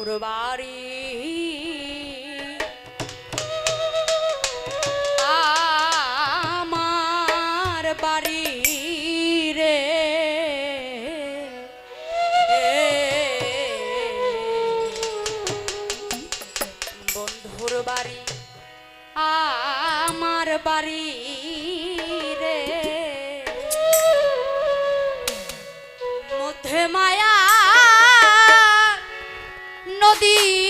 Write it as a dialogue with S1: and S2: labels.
S1: বন্ধুর বাড়ি আমার বাড়ি রে। বন্ধুর বাড়ি আমার বাড়ি রে। মধ্যে মায়া যদি